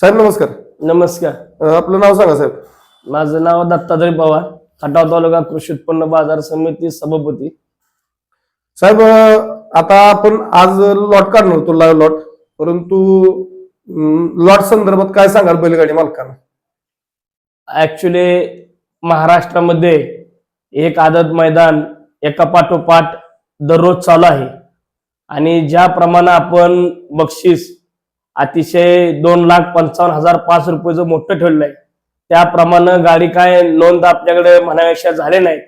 साहेब नमस्कार. नमस्कार. अं, आपलं नाव सांगा साहेब. माझं नाव दत्तात्रय पवार खटाव तालुका कृषी उत्पन्न बाजार समिती सभापती. साहेब अं, आता आपण आज लॉट काढणार होतो लाईव्ह लॉट. परंतु लॉट संदर्भात काय सांगाल बैलगाडी मालकांना? ऍक्च्युली महाराष्ट्रामध्ये एक आदत मैदान एका पाठोपाठ दररोज चालू आहे. आणि ज्याप्रमाणे आपण बक्षीस अतिशय दोन लाख पंचावन्न हजार पाच रुपयाचं मोठं ठेवलं आहे त्याप्रमाणे गाडी काय नोंद आपल्याकडे म्हणाव्याशा झाले नाहीत.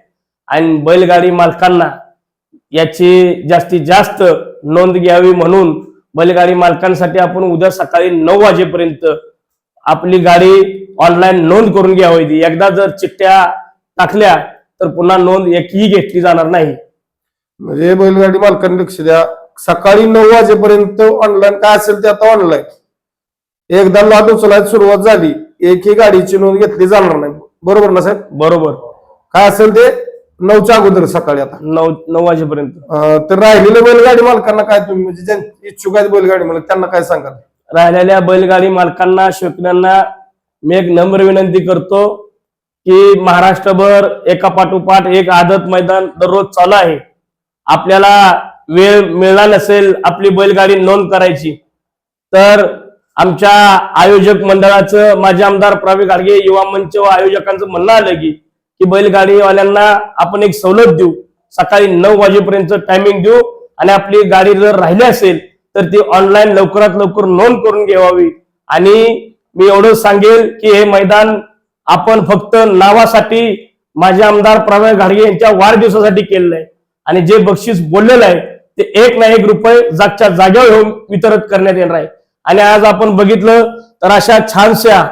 आणि बैलगाडी मालकांना याची जास्तीत जास्त नोंद घ्यावी म्हणून बैलगाडी मालकांसाठी आपण उद्या सकाळी नऊ वाजेपर्यंत आपली गाडी ऑनलाईन नोंद करून घ्यावी. एकदा जर चिठ्ठ्या टाकल्या तर पुन्हा नोंद एकही घेतली जाणार नाही. म्हणजे बैलगाडी मालकांनी लक्ष द्या. सकाळी नऊ वाजेपर्यंत ऑनलाईन काय असेल ते आता ऑनलाईन एकदा लॉट उचलायला सुरुवात झाली. एकही गाडीची नोंद घेतली जाणार नाही. बरोबर ना साहेब? बरोबर. काय असेल ते? नऊच्या अगोदर सकाळी आता. नऊ नऊ वाजेपर्यंत. तर राहिलेल्या बैलगाडी मालकांना काय तुम्ही म्हणजे ज्या इच्छुक आहेत बैलगाडी मालक त्यांना काय सांगाल? राहिलेल्या बैलगाडी मालकांना शौकीनांना मी एक नम्र विनंती करतो की महाराष्ट्रभर एका पाठोपाठ एक आदत मैदान दररोज चालू आहे. आपल्याला वेळ मिळणार नसेल आपली बैलगाडी नोंद करायची. तर आमच्या आयोजक मंडळाचं माझे आमदार प्रवीण गाडगे युवा मंच व आयोजकांचं म्हणणं आलं की की बैलगाडीवाल्यांना आपण एक सवलत देऊ. सकाळी नऊ वाजेपर्यंत टायमिंग देऊ आणि आपली गाडी जर राहिली असेल तर ती ऑनलाईन लवकरात लवकर नोंद करून घ्यावी. आणि मी एवढं सांगेल की हे मैदान आपण फक्त नावासाठी माझे आमदार प्रवीण घाडगे यांच्या वाढदिवसासाठी केलेलं आहे. आणि जे बक्षीस बोललेलं आहे ते एक ना एक रुपये जागच्या जागेवर येऊन वितरित करण्यात येणार आहे. आणि आज आपण बघितलं तर अशा छानशा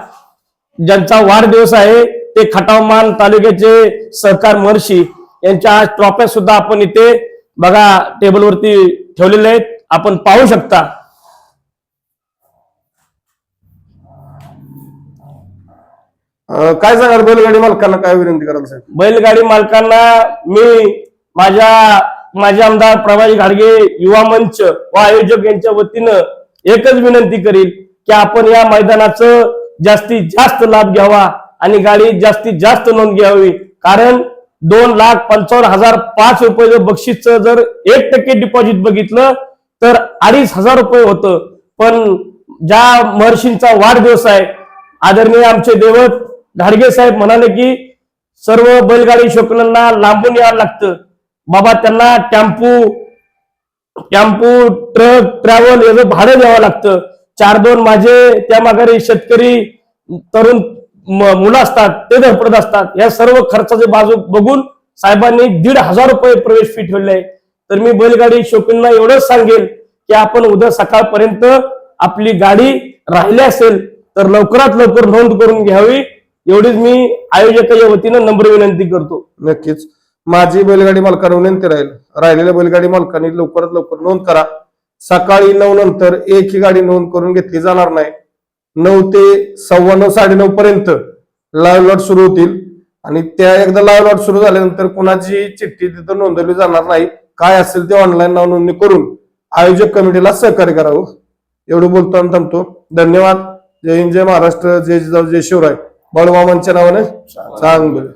ज्यांचा वाढदिवस आहे ते खटावमान तालुक्याचे सहकार महर्षी यांच्या आज ट्रॉफ्या सुद्धा आपण इथे बघा टेबलवरती ठेवलेल्या आहेत. आपण पाहू शकता. काय सांगाल? बैलगाडी मालकांना काय विनंती कराल साहेब? बैलगाडी मालकांना मी माझ्या माझे आमदार प्रभाजी घाडगे युवा मंच व आयोजक यांच्या वतीनं एकच विनंती करील की आपण या मैदानाचं जास्तीत जास्त लाभ घ्यावा आणि गाडी जास्तीत जास्त नोंद घ्यावी. कारण दोन लाख पंचावन्न हजार पाच रुपये बक्षीसचं जर एक टक्के डिपॉझिट बघितलं तर अडीच हजार रुपये होतं. पण ज्या महर्षींचा वाढदिवस आहे आदरणीय आमचे देवत घाडगे साहेब म्हणाले की सर्व बैलगाडी शोकलांना लांबून यावं लागतं. बाबा त्यांना टेम्पू टेम्पू ट्रक ट्रॅव्हल याचं भाडं द्यावं लागतं. चार दोन माझे त्या माघारी शेतकरी तरुण मुलं असतात ते धडपडत असतात. या सर्व खर्चाचे बाजू बघून साहेबांनी दीड हजार रुपये प्रवेश फी ठेवले आहे तर मी बैलगाडी शोकींना एवढंच सांगेल की आपण उद्या सकाळपर्यंत आपली गाडी राहिली असेल तर लवकरात लवकर नोंद करून घ्यावी. एवढीच मी आयोजकाच्या वतीनं नम्र विनंती करतो. नक्कीच. माझी बैलगाडी मालकांना विनंती राहील. राहिलेल्या बैलगाडी मालकांनी लवकरात लवकर नोंद करा. सकाळी नऊ नंतर एक ही गाडी नोंद करून घेतली जाणार नाही. नऊ ते सव्वा नऊ साडेनऊ पर्यंत लाईव्ह लॉट सुरू होतील. आणि त्या एकदा लाईव्ह लॉट सुरू झाल्यानंतर कोणाची चिठ्ठी तिथं नोंदवली जाणार नाही. काय असेल ते ऑनलाईन नाव नोंदणी करून आयोजक कमिटीला सहकार्य करावं. एवढं बोलतो आणि थांबतो. धन्यवाद. जय हिंद जय महाराष्ट्र जय जिजाऊ जय शिवराय. बळवामांच्या नावाने चांगलं.